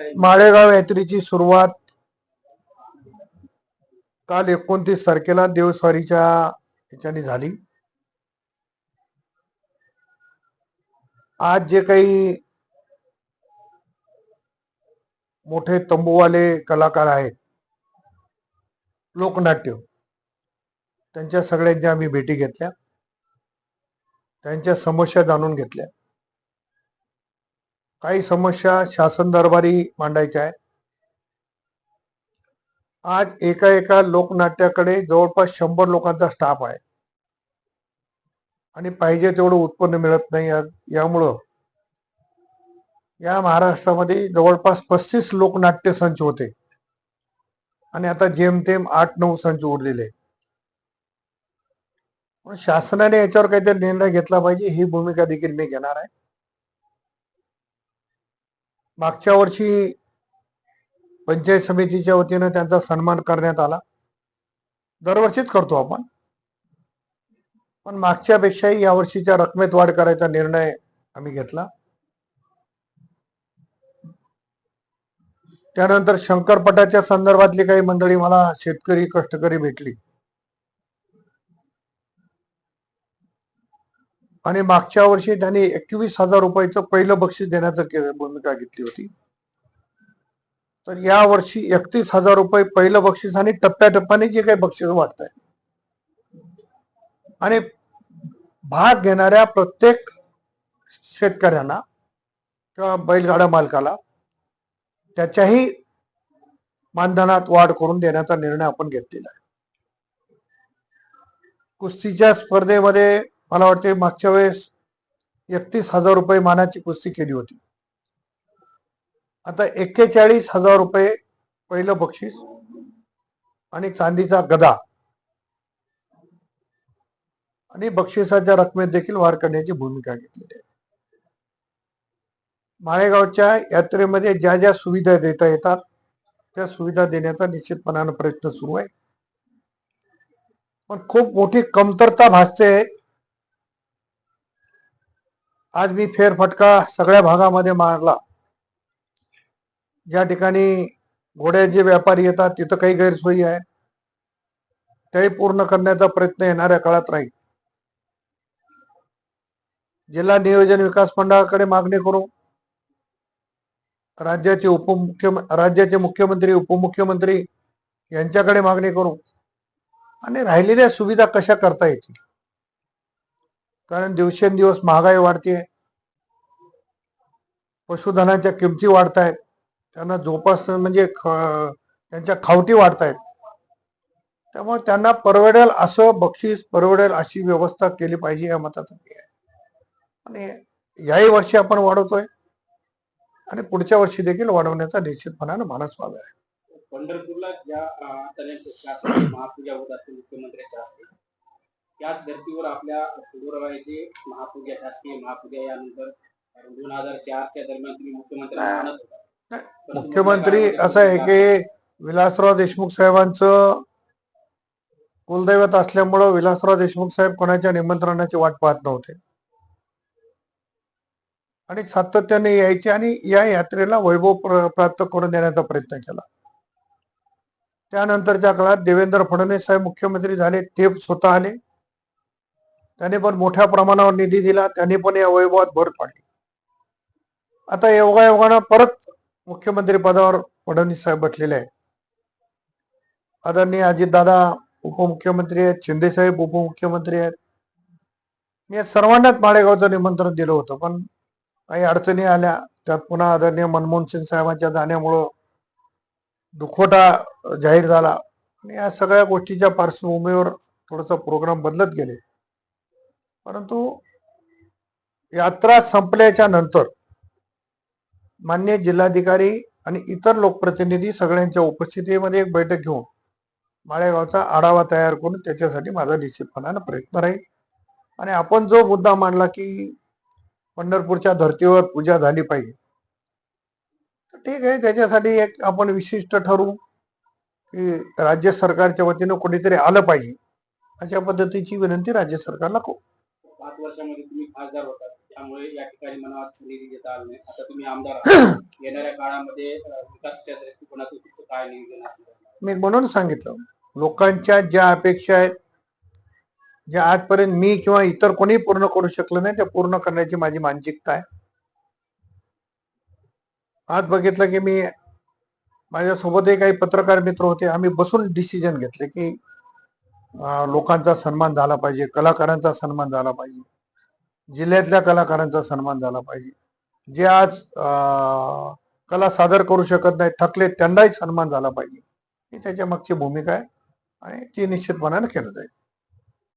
माळेगाव यात्रेची सुरुवात काल एकोणतीस तारखेला देवस्वारीच्या ह्याच्याने झाली. आज जे काही मोठे तंबूवाले कलाकार आहेत लोकनाट्य त्यांच्या सगळ्यांच्या आम्ही भेटी घेतल्या. त्यांच्या समस्या जाणून घेतल्या. काही समस्या शासन दरबारी मांडायच्या आहेत. आज एका एका लोकनाट्याकडे जवळपास शंभर लोकांचा स्टाफ आहे. आणि पाहिजे तेवढं उत्पन्न मिळत नाही यामुळं. या महाराष्ट्रामध्ये जवळपास पस्तीस लोकनाट्य संच होते. आणि आता जेमतेम आठ नऊ संच उरलेले. शासनाने याच्यावर काहीतरी निर्णय घेतला पाहिजे ही भूमिका देखील मी घेणार आहे. मागच्या वर्षी पंचायत समितीच्या वतीनं त्यांचा सन्मान करण्यात आला. दरवर्षीच करतो आपण. पण मागच्या पेक्षाही या वर्षीच्या रकमेत वाढ करायचा निर्णय आम्ही घेतला. त्यानंतर शंकरपटाच्या संदर्भातली काही मंडळी मला शेतकरी कष्टकरी भेटली. आणि मागच्या वर्षी त्यांनी एकवीस हजार रुपयाचं पहिलं बक्षीस देण्याचं भूमिका घेतली होती. तर या वर्षी एकतीस हजार रुपये पहिलं बक्षीस आणि टप्प्याटप्प्याने जे काही बक्षीस वाटत आहे आणि भाग घेणाऱ्या प्रत्येक शेतकऱ्यांना किंवा बैलगाडा मालकाला त्याच्याही मानधनात वाढ करून देण्याचा निर्णय आपण घेतलेला आहे. कुस्तीच्या स्पर्धेमध्ये मला वाटते मागच्या वेळेस एकतीस हजार रुपये मानाची कुस्ती केली होती. आता एक्केचाळीस हजार रुपये पहिलं बक्षीस आणि चांदीचा गदा. आणि बक्षिसाच्या रकमेत देखील वाढ करण्याची भूमिका घेतलेली आहे. माळेगावच्या यात्रेमध्ये ज्या ज्या सुविधा देता येतात त्या सुविधा देण्याचा निश्चितपणानं प्रयत्न सुरू आहे. पण खूप मोठी कमतरता भासते आज मी फेरफटका सगळ्या भागामध्ये मारला. ज्या ठिकाणी घोड्याचे व्यापारी येतात तिथं काही गैरसोयी आहे त्याही पूर्ण करण्याचा प्रयत्न येणाऱ्या काळात राहील. जिल्हा नियोजन विकास मंडळाकडे मागणी करू राज्याचे उपमुख्य राज्याचे मुख्यमंत्री उपमुख्यमंत्री यांच्याकडे मागणी करू आणि राहिलेल्या सुविधा कशा करता येतील? कारण दिवसेंदिवस महागाई वाढते पशुधनाच्या किमती वाढत आहेत त्यांना जोपास म्हणजे ख- त्यांच्या खावटी वाढत आहेत त्यामुळे त्यांना परवडेल असं बक्षीस परवडेल अशी व्यवस्था केली पाहिजे या मताचा मी आहे आणि याही वर्षी आपण वाढवतोय. आणि पुढच्या वर्षी देखील वाढवण्याचा निश्चितपणानं मानस व्हावा आहे. पंढरपूरला ज्या शासन महापूजा होत असते मुख्यमंत्र्यांच्या असते त्याच धर्तीवर आपल्या फुलोराची महापूजा शासकीय महापूजा यानंतर दोन हजार चारच्या दरम्यान तुम्ही मुख्यमंत्री होता. मुख्यमंत्री असं आहे की विलासराव देशमुख साहेबांचं कुलदैवत असल्यामुळं विलासराव देशमुख साहेब कोणाच्या निमंत्रणाची वाट पाहत नव्हते. आणि सातत्याने यायचे आणि या यात्रेला वैभव प्र- प्राप्त करून देण्याचा प्रयत्न केला. त्यानंतरच्या काळात देवेंद्र फडणवीस साहेब मुख्यमंत्री झाले ते स्वतः आले. त्यांनी पण मोठ्या प्रमाणावर निधी दिला त्यांनी पण या वैभवात भर पाडली. आता योगायोगानं परत मुख्यमंत्री पदावर फडणवीस साहेब बसलेले आहेत. आदरणीय अजितदादा उपमुख्यमंत्री आहेत शिंदे साहेब उपमुख्यमंत्री आहेत. मी सर्वांनाच माळेगावचं निमंत्रण दिलं होतं पण काही अडचणी आल्या त्यात पुन्हा आदरणीय मनमोहन सिंग साहेबांच्या जाण्यामुळं दुखोटा जाहीर झाला. आणि या सगळ्या गोष्टीच्या पार्श्वभूमीवर थोडासा प्रोग्राम बदलत गेले. परंतु यात्रा संपल्याच्या नंतर मान्य जिल्हाधिकारी आणि इतर लोकप्रतिनिधी सगळ्यांच्या उपस्थितीमध्ये एक बैठक घेऊन माळेगावचा आढावा तयार करून त्याच्यासाठी माझा निश्चितपणानं प्रयत्न राहील. आणि आपण जो मुद्दा मांडला की पंढरपूरच्या धर्तीवर पूजा झाली पाहिजे तर ठीक आहे त्याच्यासाठी एक आपण विशिष्ट ठरवू की राज्य सरकारच्या वतीनं कोणीतरी आलं पाहिजे अशा पद्धतीची विनंती राज्य सरकारला करू. पाच वर्षामध्ये तुम्ही खासदार होता त्यामुळे या ठिकाणी आज निधी देता आला नाही. आता तुम्ही आमदार आहात. येणाऱ्या काळामध्ये अं, विकासाच्या दृष्टिकोनातून तुमचं काय नियोजन असणार मी म्हणून सांगितलं लोकांच्या ज्या अपेक्षा आहेत ज्या आजपर्यंत मी किंवा इतर कोणी पूर्ण करू शकलो नाही त्या पूर्ण करण्याची माझी मानसिकता आहे. आज बघितलं की मी माझ्यासोबतही काही पत्रकार मित्र होते आम्ही बसून डिसिजन घेतले की लोकांचा सन्मान झाला पाहिजे कलाकारांचा सन्मान झाला पाहिजे जिल्ह्यातल्या कलाकारांचा सन्मान झाला पाहिजे. जे आज कला सादर करू शकत नाही थकले त्यांनाही सन्मान झाला पाहिजे. ही त्याच्या मागची भूमिका आहे आणि ती निश्चितपणाने केलं जाईल.